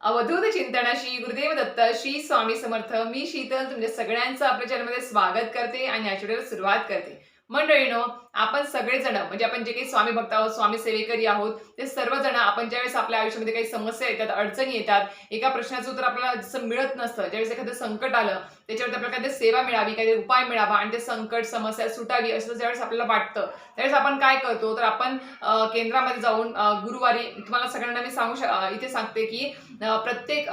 अवधूत चिंतनाशी गुरुदेव दत्त श्री स्वामी समर्थ. मी शीतल तुमच्या सगळ्यांचं आपल्या चॅनलमध्ये स्वागत करते आणि याच्या सुरुवात करते. मंडळीनो आपण सगळेजण म्हणजे आपण जे काही स्वामी भक्त आहोत स्वामी सेवेकरी आहोत ते सर्वजण आपण ज्यावेळेस आपल्या आयुष्यामध्ये काही समस्या येतात अडचणी येतात एका प्रश्नाचं उत्तर आपल्याला जसं मिळत नसतं ज्यावेळेस एखादं संकट आलं त्याच्यावरती आपल्याला काही सेवा मिळावी काही उपाय मिळावा आणि ते संकट समस्या सुटावी असं ज्यावेळेस आपल्याला वाटतं त्यावेळेस आपण काय करतो तर आपण केंद्रामध्ये जाऊन गुरुवारी तुम्हाला सगळ्यांना मी सांगू इथे सांगते की प्रत्येक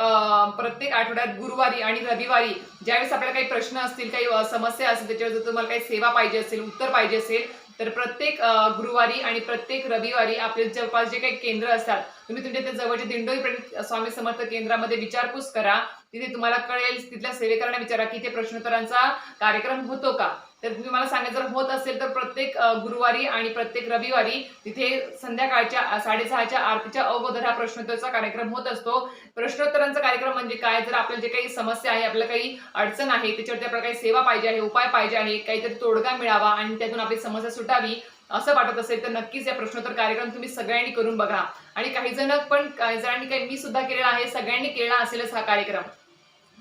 प्रत्येक आठवड्यात गुरुवारी आणि रविवारी ज्यावेळेस आपल्याला काही प्रश्न असतील काही समस्या असतील त्याच्यावर जर तुम्हाला काही सेवा पाहिजे असेल उत्तर पाहिजे असेल तर प्रत्येक गुरुवारी आणि प्रत्येक रविवारी आपले जवळपास जे काही केंद्र असतात तुम्ही तुमच्या त्या जवळच्या दिंडोरी प्रणित स्वामी समर्थ केंद्रामध्ये विचारपूस करा. तिथे तुम्हाला कळेल तिथल्या सेवेकरांना विचारा की ते प्रश्नोत्तरांचा कार्यक्रम होतो का? तर तुम्ही मला सांगा जर होत असेल तर प्रत्येक गुरुवारी आणि प्रत्येक रविवारी तिथे संध्याकाळच्या साडेसहाच्या आरतीच्या अगोदर हा प्रश्नोत्तराचा कार्यक्रम होत असतो. प्रश्नोत्तरांचा कार्यक्रम म्हणजे काय? जर आपल्याला जे काही समस्या आहे आपल्याला काही अडचण आहे त्याच्यावरती आपल्याला काही सेवा पाहिजे आहे उपाय पाहिजे आहे काहीतरी तोडगा मिळावा आणि त्यातून आपली समस्या सुटावी असं वाटत असेल तर नक्कीच या प्रश्नोत्तर कार्यक्रम तुम्ही सगळ्यांनी करून बघा. आणि काही जण पण काही जणांनी काही मी सुद्धा केलेला आहे सगळ्यांनी केला असेलच हा कार्यक्रम.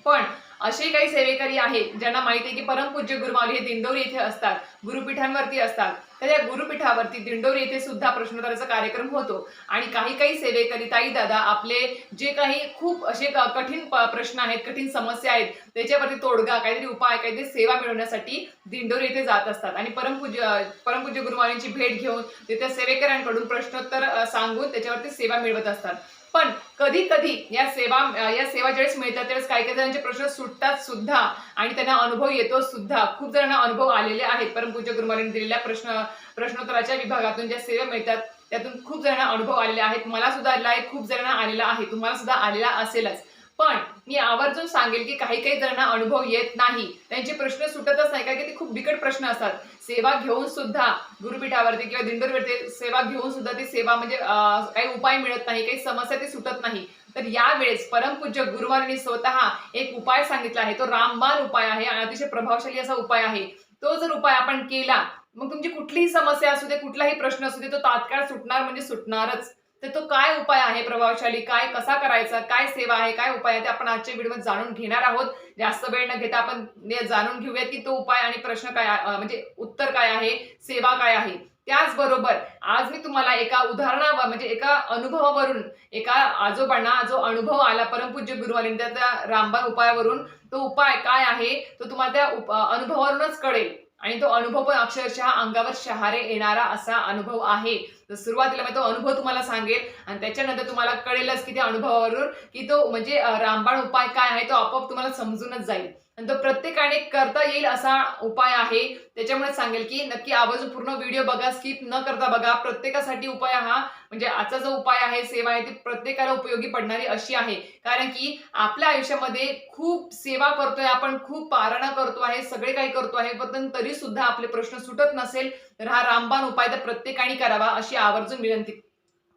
पण असे काही सेवेकरी आहेत ज्यांना माहिती आहे की परमपूज्य गुरुमावली हे दिंडोरी येथे असतात गुरुपीठांवरती असतात. तर या गुरुपीठावरती दिंडोरी येथे सुद्धा प्रश्नोत्तराचा कार्यक्रम होतो. आणि काही काही सेवेकरी ताई दादा आपले जे काही खूप असे कठीण प्रश्न आहेत कठीण समस्या आहेत त्याच्यावरती तोडगा काहीतरी उपाय काहीतरी सेवा मिळवण्यासाठी दिंडोरी येथे जात असतात. आणि परमपूज्य परमपूज्य गुरुमावलींची भेट घेऊन तिथे सेवेकऱ्यांकडून प्रश्नोत्तर सांगून त्याच्यावरती सेवा मिळवत असतात. पण कधी कधी या सेवा या सेवा ज्यावेळेस मिळतात त्यावेळेस काही काही जणांचे प्रश्न सुटतात सुद्धा आणि त्यांना अनुभव येतो सुद्धा. खूप जणांना अनुभव आलेले आहेत. परमपूज्य गुरुमारीने दिलेल्या प्रश्न प्रश्नोत्तराच्या विभागातून ज्या सेवा मिळतात त्यातून खूप जणांना अनुभव आलेले आहेत. मला सुद्धा आलेला आहे खूप जणांना आलेला आहे. तुम्हाला सुद्धा आलेला असेलच. पण मी आवर्जून सांगेल की काही काही जणांना अनुभव येत नाही. त्यांचे प्रश्न सुटतच नाही कारण की ते खूप बिकट प्रश्न असतात. सेवा घेऊन सुद्धा गुरुपीठावरती किंवा दिंडोरीवरती सेवा घेऊन सुद्धा ती सेवा म्हणजे काही उपाय मिळत नाही काही समस्या ती सुटत नाही. तर यावेळेस परमपूज्य गुरुवारीने स्वतः एक उपाय सांगितला आहे. तो रामबाण उपाय आहे आणि अतिशय प्रभावशाली असा उपाय आहे. तो जर उपाय आपण केला मग तुमची कुठलीही समस्या असू दे कुठलाही प्रश्न असू दे तो तात्काळ सुटणार म्हणजे सुटणारच. तर तो काय उपाय आहे प्रभावशाली? काय कसा करायचा? काय सेवा आहे? काय उपाय आहे? ते आपण आजच्या व्हिडिओमध्ये जाणून घेणार आहोत. जास्त वेळ न घेता आपण जाणून घेऊयात की तो उपाय आणि प्रश्न काय म्हणजे उत्तर काय आहे? सेवा काय आहे? त्याचबरोबर आज मी तुम्हाला एका उदाहरणावर म्हणजे एका अनुभवावरून एका आजोबांना जो अनुभव आला परमपूज्य गुरुवारी त्या त्या रामबाण उपायावरून तो उपाय काय आहे? तो तुम्हाला त्या उप- अनुभवावरूनच कळेल. आणि तो अनुभव पण अक्षरशः अंगावर शहारे येणारा असा अनुभव आहे. तर सुरुवातीला मी तो अनुभव तुम्हाला सांगेल आणि त्याच्यानंतर तुम्हाला कळेलच की त्या अनुभवावरून की तो म्हणजे रामबाण उपाय काय आहे तो आपोआप तुम्हाला समजूनच जाईल. आणि तो प्रत्येकाने करता येईल असा उपाय आहे. त्याच्यामुळे सांगेल की नक्की आवाज पूर्ण व्हिडिओ बघा स्किप न करता बघा. प्रत्येकासाठी उपाय हा म्हणजे आजचा जो उपाय आहे सेवा आहे ती प्रत्येकाला उपयोगी पडणारी अशी आहे. कारण की आपल्या आयुष्यामध्ये खूप सेवा करतोय आपण खूप पारणा करतो आहे सगळे काही करतो आहे पण तरी सुद्धा आपले प्रश्न सुटत नसेल तर हा रामबाण उपाय तर प्रत्येकाने करावा अशी आवर्जून विनंती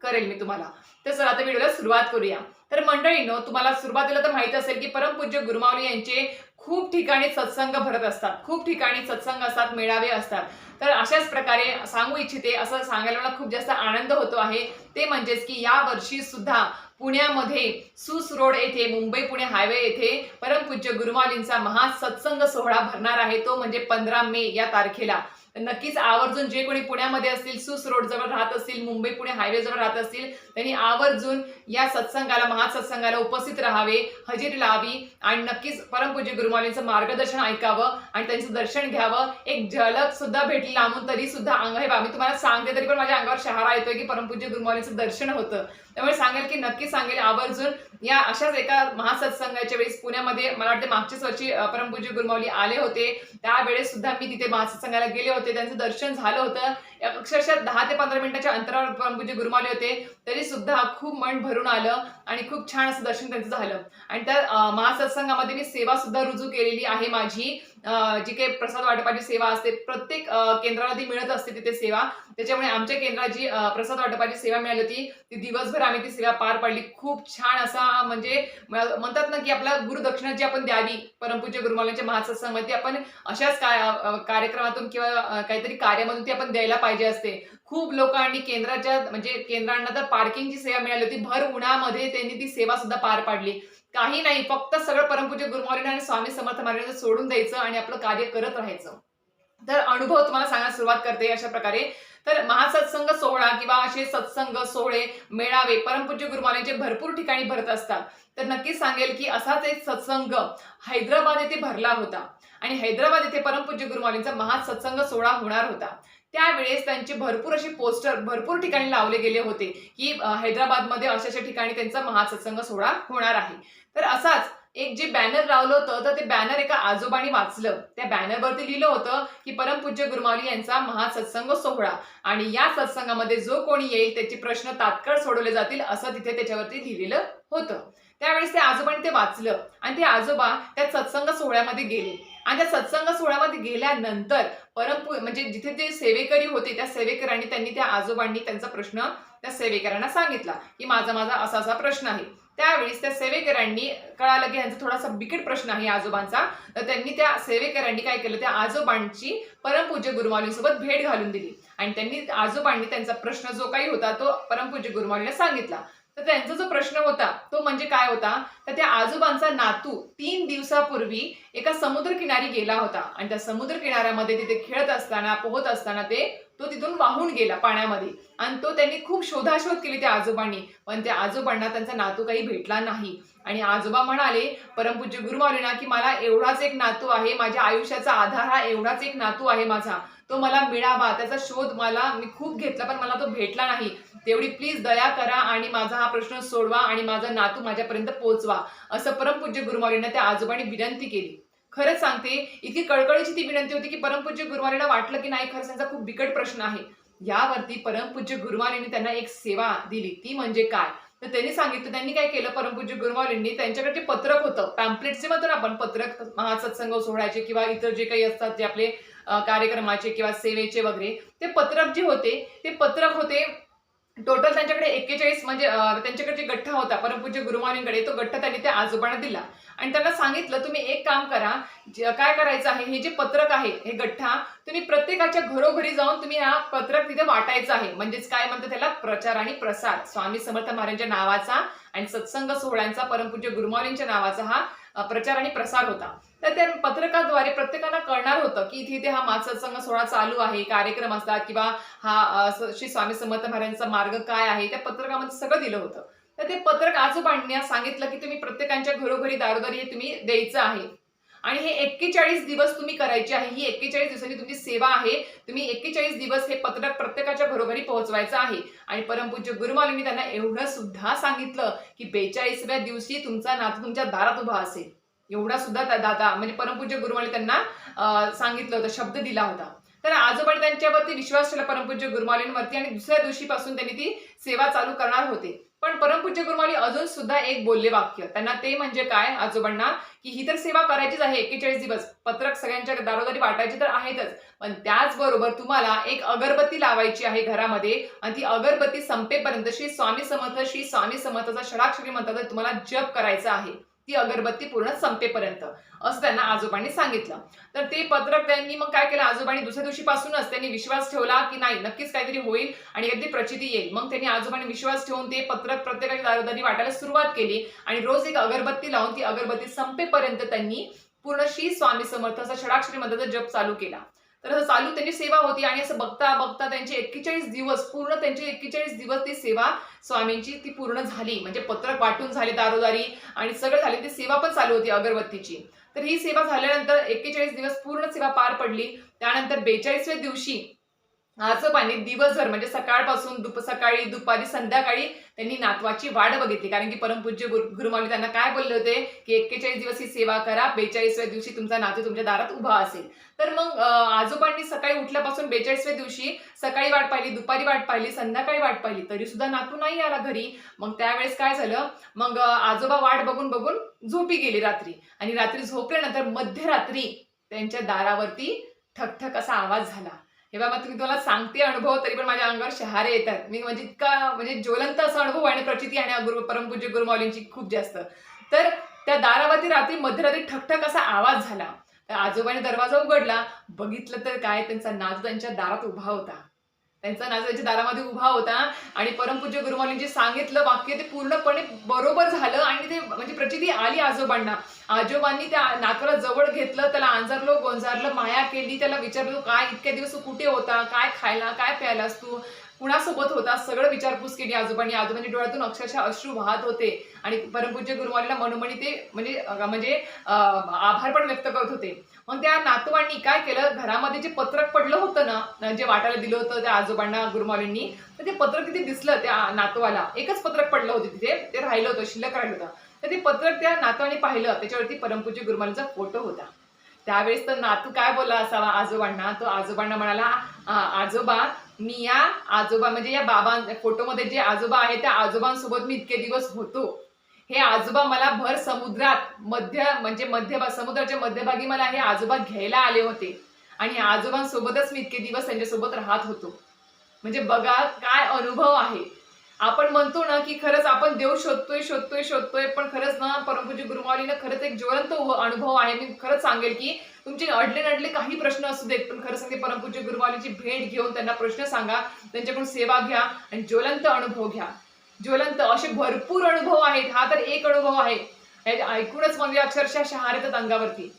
करेल मी तुम्हाला. तर चला आता व्हिडिओला सुरुवात करूया. तर मंडळीनं तुम्हाला सुरुवातीला तर माहीत असेल की परमपूज्य गुरुमावली यांचे खूप ठिकाणी सत्संग भरत असतात खूप ठिकाणी सत्संग असतात मेळावे असतात. तर अशाच प्रकारे सांगू इच्छिते असं सांगायला मला खूप जास्त आनंद होतो आहे. ते म्हणजेच की या वर्षी सुद्धा पुण्यामध्ये सुस रोड येथे मुंबई पुणे हायवे येथे परमपूज्य गुरुमालींचा महा सत्संग सोहळा भरणार आहे. तो म्हणजे पंधरा मे या तारखेला. नक्कीच आवर्जून जे कोणी पुण्यामध्ये असतील सुस रोड जवळ राहत असतील मुंबई पुणे हायवे जवळ राहत असतील त्यांनी आवर्जून या सत्संगाला महासत्संगाला उपस्थित राहावे हजेरी लावी आणि नक्कीच परमपूज्य गुरुमालींचं मार्गदर्शन ऐकावं आणि त्यांचं दर्शन घ्यावं. एक झलक सुद्धा भेटली लांबून तरी सुद्धा अंग हे बा मी तुम्हाला सांगते तरी पण माझ्या अंगावर शहारा येतोय की परमपूज्य गुरुमालींचं दर्शन होतं. त्यामुळे सांगेल की नक्की सांगेल आवर्जून. या अशाच एका महासत्संगाच्या वेळेस पुण्यामध्ये मला वाटते मागच्याच वर्षी परमपूजी गुरमावली गुरुमावली आले होते. त्यावेळेस सुद्धा मी तिथे महासत्संगाला गेले होते. त्यांचं दर्शन झालं होतं. अक्षरशः दहा ते पंधरा मिनिटाच्या अंतरावर परमपूजी गुरुमावले होते. तरी सुद्धा खूप मन भरून आलं. आणि खूप छान असं दर्शन त्यांचं झालं. आणि त्या महासत्संगामध्ये मी सेवा सुद्धा रुजू केलेली आहे माझी. जी काही प्रसाद वाटपाची सेवा असते प्रत्येक केंद्राला ती मिळत असते तिथे सेवा. त्याच्यामुळे आमच्या केंद्राची जी प्रसाद वाटपाची सेवा मिळाली होती ती दिवसभर आम्ही ती सेवा पार पाडली. खूप छान असा म्हणजे म्हणतात ना की आपला गुरुदक्षिणा जी आपण द्यावी परमपूज्य गुरुमालांच्या महासत्संगामध्ये आपण अशाच कार्यक्रमातून किंवा काहीतरी कार्यामधून ती आपण द्यायला पाहिजे असते. खूप लोकांनी केंद्राच्या म्हणजे केंद्रांना तर पार्किंगची सेवा मिळाली होती. भर उन्हामध्ये त्यांनी ती सेवा सुद्धा पार पाडली. काही नाही फक्त सगळं परमपूज्य गुरुमाऊलींना आणि स्वामी समर्थ महाराजांना सोडून द्यायचं आणि आपलं कार्य करत राहायचं. तर अनुभव तुम्हाला सांगायला सुरुवात करते अशा प्रकारे. तर महासत्संग सोहळा किंवा असे सत्संग सोहळे मेळावे परमपूज्य गुरुमाऊलींचे भरपूर ठिकाणी भरत असतात. तर नक्कीच सांगेल की असाच एक सत्संग हैदराबाद येथे भरला होता. आणि हैदराबाद येथे परमपूज्य गुरुमाऊलींचा महासत्संग सोहळा होणार होता. त्यावेळेस त्यांचे भरपूर असे पोस्टर भरपूर ठिकाणी लावले गेले होते की हैदराबादमध्ये अशा अशा ठिकाणी त्यांचा महासत्संग सोहळा होणार आहे. तर असाच एक जे बॅनर लावलं होतं तर ते बॅनर एका आजोबाने वाचलं. त्या बॅनरवरती लिहिलं होतं की परमपूज्य गुरुमावली यांचा महासत्संग सोहळा. आणि या सत्संगामध्ये जो कोणी येईल त्याचे प्रश्न तात्काळ सोडवले जातील असं तिथे त्याच्यावरती लिहिलेलं होतं. त्यावेळेस ते आजोबाने ते वाचलं. आणि ते आजोबा त्या सत्संग सोहळ्यामध्ये गेले. आणि त्या सत्संग सोहळ्यामध्ये गेल्यानंतर परमपू म्हणजे जिथे ते सेवेकरी होते त्या सेवेकरांनी त्यांनी त्या आजोबांनी त्यांचा प्रश्न त्या सेवेकरांना सांगितला की माझा माझा असा असा प्रश्न आहे. त्यावेळेस त्या सेवेकरांनी कळालं की यांचा थोडासा बिकट प्रश्न आहे आजोबांचा. तर त्यांनी त्या सेवेकरांनी काय केलं त्या आजोबांची परमपूज्य गुरुमाऊलीसोबत भेट घालून दिली. आणि त्यांनी आजोबांनी त्यांचा प्रश्न जो काही होता तो परमपूज्य गुरुमाऊलीला सांगितला. तर त्यांचा जो प्रश्न होता तो म्हणजे काय होता? तर त्या आजोबांचा नातू तीन दिवसापूर्वी एका समुद्रकिनारी गेला होता. आणि त्या समुद्र किनाऱ्यामध्ये तिथे खेळत असताना पोहत असताना ते तो तिथून वाहून गेला पाण्यामध्ये. आणि तो त्यांनी खूप शोधाशोध केली त्या आजोबांनी. पण त्या आजोबांना त्यांचा नातू काही भेटला नाही. आणि आजोबा म्हणाले परमपूज्य गुरुमाऊलींना की मला एवढाच एक नातू आहे माझ्या आयुष्याचा आधार हा एवढाच एक नातू आहे माझा. तो मला मिळावा त्याचा शोध मला मी खूप घेतला पण मला तो भेटला नाही. तेवढी प्लीज दया करा आणि माझा हा प्रश्न सोडवा आणि माझा नातू माझ्यापर्यंत पोहोचवा. असं परमपूज्य गुरुमाऊलींना त्या आजोबांनी विनंती केली. खरंच सांगते इतकी कळकळीची ती विनंती होती की परमपूज्य गुरुवारीला वाटलं की नाही खरंच त्यांचा खूप बिकट प्रश्न आहे. यावरती परमपूज्य गुरुवारींनी त्यांना एक सेवा दिली. ती म्हणजे काय? तर त्यांनी सांगितलं त्यांनी काय केलं? परमपूज्य गुरुवारींनी त्यांच्याकडे ते पत्रक होतं पॅम्पलेटचे म्हणतो ना आपण पत्रक महासत्संग सोहळ्याचे किंवा इतर जे काही असतात जे आपले कार्यक्रमाचे किंवा सेवेचे वगैरे ते पत्रक जे होते ते पत्रक होते टोटल त्यांच्याकडे एक्केचाळीस म्हणजे त्यांच्याकडे जे गठ्ठा होता परमपूज्य गुरुमाऊलींकडे तो गठ्ठा त्यांनी त्या आजोबांना दिला. आणि त्यांना सांगितलं तुम्ही एक काम करा काय करायचं आहे हे जे पत्रक आहे हे गठ्ठा तुम्ही प्रत्येकाच्या घरोघरी जाऊन तुम्ही हा पत्रक तिथे वाटायचं आहे. म्हणजेच काय म्हणतात त्याला? प्रचार आणि प्रसार. स्वामी समर्थ महाराजांच्या नावाचा आणि सत्संग सोहळ्यांचा परमपूज्य गुरुमाऊलींच्या नावाचा हा प्रचार आणि प्रसार होता. तर त्या पत्रकाद्वारे प्रत्येकाला कळणार होतं की इथे इथे हा माझा सत्संग सोहळा चालू आहे कार्यक्रम असतात किंवा हा श्री स्वामी समर्थ महाराजांचा मार्ग काय आहे? त्या पत्रकामध्ये सगळं दिलं होतं. तर ते पत्रक आजोबांनी सांगितलं की तुम्ही प्रत्येकांच्या घरोघरी दारोदारी हे तुम्ही द्यायचं आहे. आणि हे एक्केचाळीस दिवस तुम्ही करायचे आहे. ही एक्केचाळीस दिवसांची तुमची सेवा आहे. तुम्ही एक्केचाळीस दिवस हे पत्रक प्रत्येकाच्या घरोघरी पोहोचवायचं आहे. आणि परमपूज्य गुरुमालिनी त्यांना एवढं सुद्धा सांगितलं की बेचाळीसव्या दिवशी तुमचा नातू तुमच्या दारात उभा असेल. एवढा सुद्धा त्या दादा म्हणजे परमपूज्य गुरुमाली त्यांना सांगितलं होतं शब्द दिला होता. तर आजोबाने त्यांच्यावरती विश्वास ठेवला परमपूज्य गुरुमालींवरती आणि दुसऱ्या दिवशीपासून त्यांनी ती सेवा चालू करणार होते. पण परमपूज्य गुरुमाऊली अजून सुद्धा एक बोलले वाक्य. त्यांना ते म्हणजे काय? आजोबांना की ही तर सेवा करायचीच आहे एक्केचाळीस दिवस. पत्रक सगळ्यांच्या दारोदारी वाटायची तर आहेतच. पण त्याचबरोबर तुम्हाला एक अगरबत्ती लावायची आहे घरामध्ये आणि ती अगरबत्ती संपेपर्यंत श्री स्वामी समर्थ श्री स्वामी समर्थाचा षडाक्षरी मंत्राचा तुम्हाला जप करायचा आहे. ती अगरबत्ती पूर्ण संपेपर्यंत. असं त्यांना आजोबांनी सांगितलं. तर ते पत्रक त्यांनी मग काय केलं? आजोबांनी दुसऱ्या दिवशीपासूनच त्यांनी विश्वास ठेवला की नाही नक्कीच काहीतरी होईल आणि काहीतरी प्रचिती येईल. मग त्यांनी आजोबांनी विश्वास ठेवून ते पत्रक प्रत्येकाच्या दारोदारी वाटायला सुरुवात केली आणि रोज एक अगरबत्ती लावून ती अगरबत्ती संपेपर्यंत त्यांनी पूर्ण श्री स्वामी समर्थाचा षडाक्षरी मंत्राचा जप चालू केला. तर असं चालू त्यांची सेवा होती आणि असं बघता बघता त्यांचे एक्केचाळीस दिवस पूर्ण त्यांचे एक्केचाळीस दिवस ती सेवा स्वामींची ती पूर्ण झाली. म्हणजे पत्रक वाटून झाले दारोदारी आणि सगळं झाले. ती सेवा पण चालू होती अगरबत्तीची. तर ही सेवा झाल्यानंतर एक्केचाळीस दिवस पूर्ण सेवा पार पडली. त्यानंतर बेचाळीसव्या दिवशी आजोबांनी दिवसभर म्हणजे सकाळपासून दुप सकाळी दुपारी संध्याकाळी त्यांनी नातवाची वाट बघितली. कारण की परमपूज्य गुरु त्यांना काय बोलले होते? की एक्केचाळीस दिवस ही सेवा करा बेचाळीसव्या दिवशी तुमचा नातू तुमच्या दारात उभा असेल. तर मग आजोबांनी सकाळी उठल्यापासून बेचाळीसव्या दिवशी सकाळी वाट पाहिली दुपारी वाट पाहिली संध्याकाळी वाट पाहिली. तरी सुद्धा नातू नाही आला घरी. मग त्यावेळेस काय झालं? मग आजोबा वाट बघून बघून झोपी गेली रात्री. आणि रात्री झोपल्यानंतर मध्यरात्री त्यांच्या दारावरती ठकठक असा आवाज झाला. हे बाबा तुम्ही तुम्हाला सांगते अनुभव तरी पण माझ्या अंगावर शहारे येतात. मी म्हणजे इतका म्हणजे ज्वलंत असा अनुभव आणि प्रचिती आणि गुरु परमपूज्य गुरुमाऊलींची खूप जास्त. तर त्या दारावरती रात्री मध्यरात्री ठकठक असा आवाज झाला. तर आजोबाने दरवाजा उघडला. बघितलं तर काय त्यांचा नातू त्यांच्या दारात उभा होता. त्यांचा नातू दारामध्ये उभा होता आणि परमपूज्य जे सांगितलं वाक्य ते पूर्णपणे बरोबर झालं आणि ते म्हणजे प्रचिती आली आजोबांना. आजोबांनी त्या नातवाला जवळ घेतलं त्याला अंजारलो गोंजारलं माया केली त्याला विचारलं काय इतक्या दिवस तू कुठे होता? काय खायला? काय प्यायलास तू? कुणासोबत होता? सगळं विचारपूस केली आजोबांनी. आजोबांनी डोळ्यातून अक्षरशः अश्रू वाहत होते. आणि परमपूज्य गुरुवारीला मनोमणी ते म्हणजे म्हणजे आभार पण व्यक्त करत होते. मग त्या नातवांनी काय केलं? घरामध्ये जे पत्रक पडलं होतं ना जे वाटायला दिलं होतं त्या आजोबांना गुरुमालींनी तर ते पत्रक तिथे दिसलं त्या नातवाला. एकच पत्रक पडलं होतं तिथे. ते राहिलं होतं शिल्लक राहिलं होतं. तर ते पत्रक त्या नातवाने पाहिलं. त्याच्यावरती परमपूज्य गुरुमाऊलींचा फोटो होता. त्यावेळेस तर नातू काय बोलला असावा आजोबांना? तो आजोबांना म्हणाला आजोबा मी या आजोबा म्हणजे या बाबा फोटोमध्ये जे आजोबा आहे त्या आजोबांसोबत मी इतके दिवस होतो. हे आजोबा मला भर समुद्रात मध्य म्हणजे मध्य समुद्राच्या मध्यभागी मला हे आजोबा घ्यायला आले होते. आणि आजोबांसोबतच मी इतके दिवस त्यांच्यासोबत राहत होतो. म्हणजे बघा काय अनुभव आहे. आपण म्हणतो ना की खरंच आपण देव शोधतोय शोधतोय शोधतोय पण खरंच ना परमपूजी गुरुमावलीनं खरंच एक ज्वलंत अनुभव आहे. मी खरंच सांगेल की तुमचे अडले नडले काही प्रश्न असू देत पण खरं सांगते परमपूज्य गुरुवालीची भेट घेऊन त्यांना प्रश्न सांगा. त्यांच्याकडून सेवा घ्या आणि ज्वलंत अनुभव घ्या. ज्वलंत असे भरपूर अनुभव आहेत. हा तर एक अनुभव आहे. ऐकूनच म्हणजे अक्षरशः शहार येतात अंगावरती.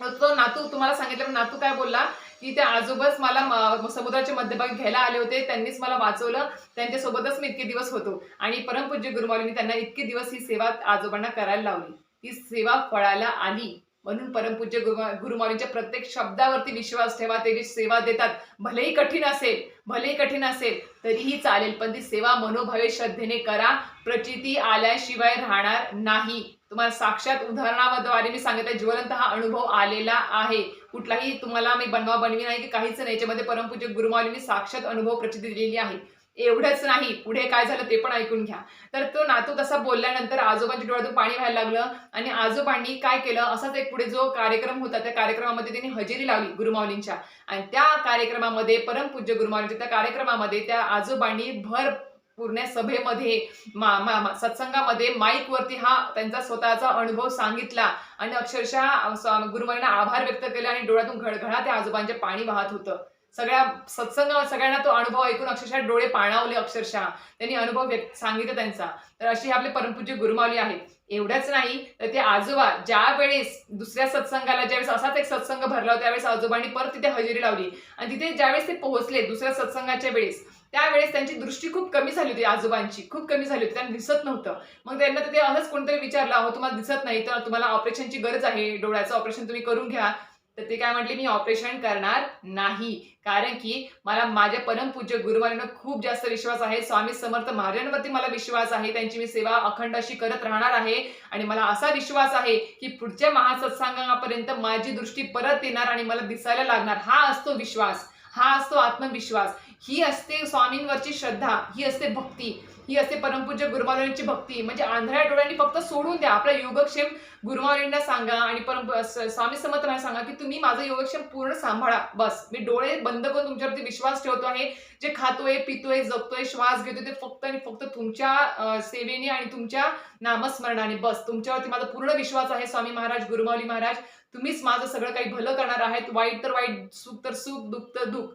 तो नातू तुम्हाला सांगितलं नातू काय बोलला? की त्या आजोबाच मला म- समुद्राच्या मध्यभागी घ्यायला आले होते. त्यांनीच मला वाचवलं. त्यांच्यासोबतच मी इतके दिवस होतो. आणि परमपूज्य गुरुमाऊलींनी त्यांना इतके दिवस ही सेवा आजोबांना करायला लावली. ती सेवा फळायला आली. म्हणून परमपूज्य गुरुमा गुरुमाऊलींच्या प्रत्येक शब्दावरती विश्वास ठेवा. ते जी सेवा देतात भलेही कठीण असेल भलेही कठीण असेल तरीही चालेल. पण ती सेवा मनोभावे श्रद्धेने करा. प्रचिती आल्याशिवाय राहणार नाही. तुम्हाला साक्षात उदाहरणाद्वारे मी सांगितलं ज्वलंत हा अनुभव आलेला आहे. कुठलाही तुम्हाला मी बनवा बनवी नाही की काहीच नाही. याच्यामध्ये परमपूज्य गुरुमाऊलींनी साक्षात अनुभव प्रचिती दिलेली आहे. एवढंच नाही पुढे काय झालं ते पण ऐकून घ्या. तर तो नातू तसा बोलल्यानंतर आजोबांच्या डोळ्यातून पाणी व्हायला लागलं आणि आजोबांनी काय केलं? असाच एक पुढे जो कार्यक्रम होता त्या कार्यक्रमामध्ये त्यांनी हजेरी लावली गुरुमाऊलींच्या. आणि त्या कार्यक्रमामध्ये परमपूज्य गुरुमाऊलींच्या त्या कार्यक्रमामध्ये त्या आजोबांनी भर पूर्ण सभेमध्ये मा, मा, मा- सत्संगामध्ये माईक वरती हा त्यांचा स्वतःचा अनुभव सांगितला. आणि अक्षरशः स्वा- आभार व्यक्त केले आणि डोळ्यातून घडघडा त्या आजोबांचे पाणी वाहत होतं. सगळ्या सत्संग सगळ्यांना तो अनुभव ऐकून अक्षरशः डोळे पाणावले अक्षरशः. त्यांनी अनुभव व्यक्त सांगितला त्यांचा. तर अशी आपले परमपूज्य गुरुमावली आहेत एवढंच नाही तर ते आजोबा ज्या वेळेस दुसऱ्या सत्संगाला ज्यावेळेस असाच एक सत्संग भरला होता त्यावेळेस आजोबांनी परत तिथे हजेरी लावली. आणि तिथे ज्यावेळेस ते पोहोचले दुसऱ्या सत्संगाच्या वेळेस त्यावेळेस त्यांची दृष्टी खूप कमी झाली होती आजोबांची. खूप कमी झाली होती. त्यांना दिसत नव्हतं. मग त्यांना तिथे असंच कोणतरी विचारलं हो तुम्हाला दिसत नाही तर तुम्हाला ऑपरेशनची गरज आहे. डोळ्याचं ऑपरेशन तुम्ही करून घ्या. तर ते काय म्हटले मी ऑपरेशन करणार नाही. कारण की मला माझ्या परमपूज्य गुरुवारीनं खूप जास्त विश्वास आहे. स्वामी समर्थ महाराजांवरती मला विश्वास आहे. त्यांची मी सेवा अखंड अशी करत राहणार आहे. आणि मला असा विश्वास आहे की पुढच्या महासत्सांगापर्यंत माझी दृष्टी परत येणार आणि मला दिसायला लागणार. हा असतो विश्वास. हा असतो आत्मविश्वास. ही असते स्वामींवरची श्रद्धा ही असते भक्ती ही असते परमपूज्य गुरुमावलींची भक्ती. म्हणजे आंधळ्या डोळ्यांनी फक्त सोडून द्या. आपला योगक्षेम गुरुमावलींना सांगा आणि परम स्वामी समर्थांना सांगा की तुम्ही माझं योगक्षेम पूर्ण सांभाळा. बस. मी डोळे बंद करून तुमच्यावरती विश्वास ठेवतो आहे. जे खातोय पितोय जगतोय श्वास घेतोय ते फक्त आणि फक्त तुमच्या सेवेने आणि तुमच्या नामस्मरणाने. बस. तुमच्यावरती माझा पूर्ण विश्वास आहे स्वामी महाराज गुरुमावली महाराज. तुम्हीच माझं सगळं काही भलं करणार आहेत. वाईट तर वाईट सुख तर सुख दुःख तर दुःख.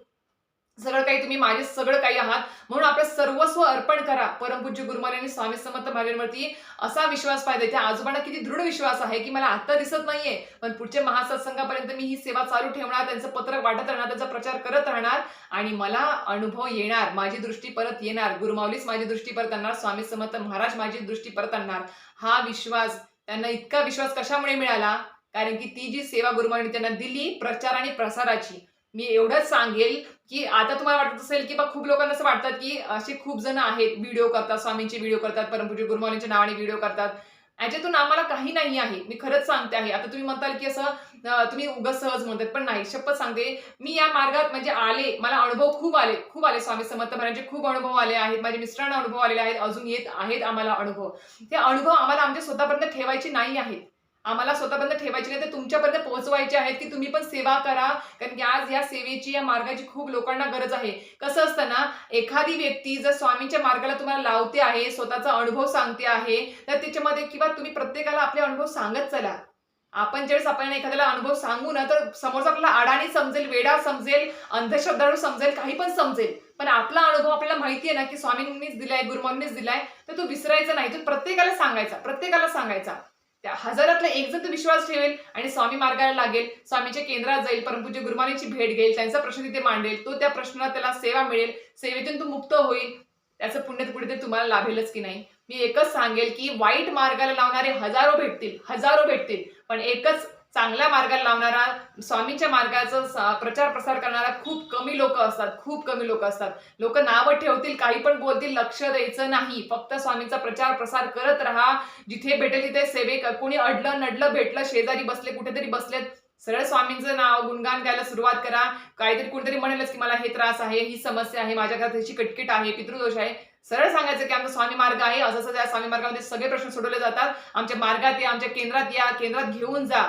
सगळं काही तुम्ही माझे सगळं काही आहात म्हणून आपलं सर्वस्व अर्पण करा. परमपूज्य गुरुमाल आणि स्वामी समर्थ महाराजांवरती असा विश्वास पाहिजे. त्या आजोबांना किती दृढ विश्वास आहे की मला आता दिसत नाहीये पण पुढच्या महासत्संगापर्यंत मी ही सेवा चालू ठेवणार त्यांचं पत्रक वाटत राहणार त्यांचा प्रचार करत राहणार आणि मला अनुभव येणार माझी दृष्टी परत येणार. गुरुमावलीच माझी दृष्टी परत आणणार स्वामी समर्थ महाराज माझी दृष्टी परत आणणार. हा विश्वास त्यांना इतका विश्वास कशामुळे मिळाला? कारण की ती जी सेवा गुरुमाऊलीने त्यांना दिली प्रचार आणि प्रसाराची मी एवढंच सांगेल की आता तुम्हाला वाटत असेल की बा खूप लोकांना असं वाटतात की असे खूप जण आहेत व्हिडिओ करतात स्वामींचे व्हिडिओ करतात परमपूजी गुरुमाऊलींच्या नावाने व्हिडिओ करतात. याच्यातून आम्हाला काही नाही आहे. मी खरंच सांगते आहे. आता तुम्ही म्हणताल की असं तुम्ही उगाच सहज म्हणतात पण नाही. शपथ सांगते मी या मार्गात म्हणजे आले. मला अनुभव खूप आले. खूप आले स्वामी समर्थ महाराजांचे खूप अनुभव आले आहेत. माझ्या मिस्टरांना अनुभव आलेले आहेत. अजून येत आहेत आम्हाला अनुभव. ते अनुभव आम्हाला आमच्या स्वतःपर्यंत ठेवायचे नाही आहेत. आम्हाला स्वतःपर्यंत ठेवायचे नाही तर तुमच्यापर्यंत पोहोचवायचे आहेत की तुम्ही पण सेवा करा. कारण की आज या सेवेची या मार्गाची खूप लोकांना गरज आहे. कसं असतं ना एखादी व्यक्ती जर स्वामींच्या मार्गाला तुम्हाला लावते आहे स्वतःचा अनुभव सांगते आहे तर त्याच्यामध्ये किंवा तुम्ही प्रत्येकाला आपले अनुभव सांगत चला. आपण ज्यावेळेस आपण एखाद्याला अनुभव सांगू ना तर समोरचा आपल्याला अडाणी समजेल वेडा समजेल अंधश्रद्धाळू समजेल काही पण समजेल. पण आपला अनुभव आपल्याला माहिती आहे ना की स्वामींनीच दिलाय गुरुमांनीच दिलाय तर तो विसरायचा नाही तो प्रत्येकाला सांगायचा प्रत्येकाला सांगायचा. त्या हजारातला एक जण तो विश्वास ठेवेल आणि स्वामी मार्गाला लागेल. स्वामीच्या केंद्रात जाईल परंतु गुरुमानीची भेट घेईल त्यांचा प्रश्न तिथे मांडेल. तो त्या प्रश्नाला त्याला सेवा मिळेल. सेवेतून तो मुक्त होईल. त्याचं पुण्य कुठेतरी तुम्हाला लाभेलच की नाही. मी एकच सांगेल की वाईट मार्गाला लावणारे हजारो भेटतील हजारो भेटतील. पण एकच चांगल्या मार्गाला लावणारा स्वामींच्या मार्गाचा प्रचार प्रसार करणारा खूप कमी लोक असतात खूप कमी लोक असतात. लोक नावं ठेवतील काही पण बोलतील लक्ष द्यायचं नाही. फक्त स्वामींचा प्रचार प्रसार करत राहा. जिथे भेटेल तिथे सेवेक कोणी अडलं नडलं भेटलं शेजारी बसले कुठेतरी बसलेत सरळ स्वामींचं नाव गुणगान गायला सुरुवात करा. काहीतरी कुठेतरी म्हणेलच की मला हे त्रास आहे ही समस्या आहे माझ्या घरात ह्याची कटकीट आहे पितृदोष आहे. सरळ सांगायचं की आमचा स्वामी मार्ग आहे. असं असं त्या स्वामी मार्गामध्ये सगळे प्रश्न सोडवले जातात. आमच्या मार्गात या आमच्या केंद्रात या केंद्रात घेऊन जा.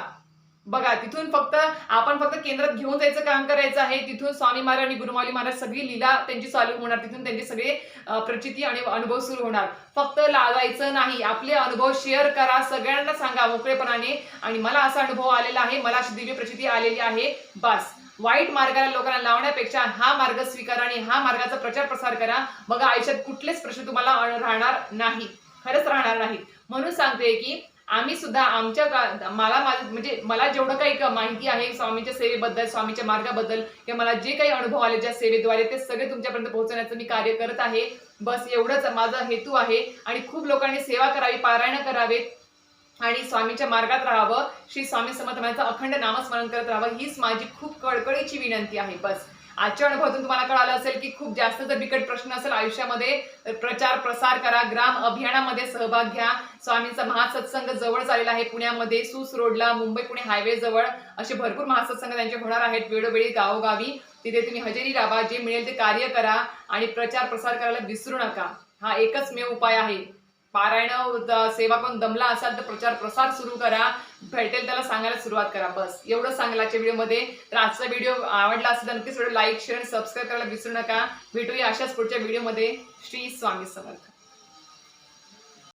बघा तिथून फक्त आपण फक्त केंद्रात घेऊन जायचं काम करायचं आहे. तिथून स्वामी महाराज आणि गुरुमाली महाराज सगळी लीला त्यांची चालू होणार. तिथून त्यांचे सगळे प्रचिती आणि अनुभव सुरू होणार. फक्त लावायचं नाही. आपले अनुभव शेअर करा. सगळ्यांना सांगा मोकळेपणाने. आणि मला असा अनुभव आलेला आहे. मला अशी दिव्य प्रचिती आलेली आहे. बस. वाईट मार्गाला लोकांना लावण्यापेक्षा हा मार्ग स्वीकारा आणि हा मार्गाचा प्रचार प्रसार करा. बघा आयुष्यात कुठलेच प्रश्न तुम्हाला राहणार नाही. खरंच राहणार नाही. म्हणून सांगते की आम्ही सुद्धा आमच्या का- मला म्हणजे मला जेवढं काही माहिती आहे स्वामीच्या सेवेबद्दल स्वामीच्या मार्गाबद्दल किंवा मला जे काही अनुभव आले ज्या सेवेद्वारे ते सगळे तुमच्यापर्यंत पोहोचवण्याचं मी कार्य करत आहे. बस एवढंच माझा हेतू आहे. आणि खूप लोकांनी सेवा करावी पारायण करावेत. आणि स्वामीच्या मार्गात राहावं. श्री स्वामी समर्थांचं अखंड नामस्मरण करत राहावं. हीच माझी खूप कळकळीची विनंती आहे. बस. आजच्या अनुभवातून तुम्हाला कळालं असेल की खूप जास्त जर बिकट प्रश्न असेल आयुष्यामध्ये तर प्रचार प्रसार करा ग्राम अभियानामध्ये सहभाग घ्या. स्वामींचा महासत्संग जवळ चाललेला आहे पुण्यामध्ये सुस रोडला मुंबई पुणे हायवे जवळ. असे भरपूर महासत्संग त्यांचे होणार आहेत वेळोवेळी गावोगावी. तिथे तुम्ही हजेरी राहा जे मिळेल ते कार्य करा आणि प्रचार प्रसार करायला विसरू नका. हा एकच मेव उपाय आहे. पारायण सेवा पण दमला असाल तर प्रचार प्रसार सुरू करा. भेटेल त्याला सांगायला सुरुवात करा. बस. एवढं सांगेल आजच्या व्हिडिओमध्ये. तर आजचा व्हिडिओ आवडला असेल तर नक्कीच व्हिडिओ लाईक शेअर सबस्क्राईब करायला विसरू नका. भेटूया अशाच पुढच्या व्हिडिओमध्ये. श्री स्वामी समर्थ.